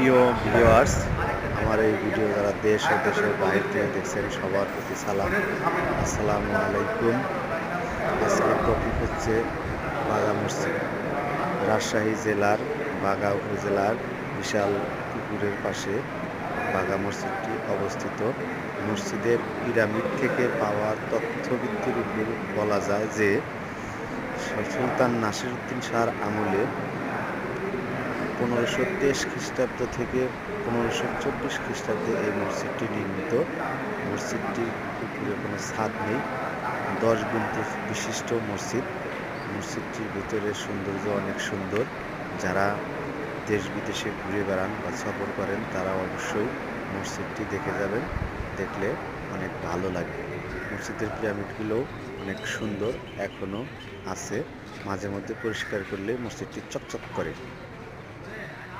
প্রিয় ভিউয়ার্স আমার এই ভিডিও যারা দেশ ও দেশের বাইরে থেকে দেখছেন, সবার প্রতি সালাম। আসসালামু আলাইকুম। আজকের টপিক হচ্ছে বাগা মসজিদ। রাজশাহী জেলার বাগা উপজেলার বিশাল পুকুরের পাশে বাগা মসজিদটি অবস্থিত। মসজিদের পিরামিড থেকে পাওয়া তথ্যভিত্তির উপর বলা যায় যে, সুলতান নাসিরউদ্দিন শাহর আমলে পনেরোশো তেইশ খ্রিস্টাব্দ থেকে পনেরোশো চব্বিশ খ্রিস্টাব্দে এই মসজিদটি নির্মিত। মসজিদটির উপরে কোনো ছাদ নেই, দশ গুণটি বিশিষ্ট মসজিদ। মসজিদটির ভিতরে সৌন্দর্য অনেক সুন্দর। যারা দেশ বিদেশে ঘুরে বেড়ান বা সফর করেন, তারা অবশ্যই মসজিদটি দেখে যাবেন, দেখলে অনেক ভালো লাগে। মসজিদের পিরামিডগুলোও অনেক সুন্দর এখনও আছে। মাঝে মধ্যে পরিষ্কার করলে মসজিদটি চকচক করে।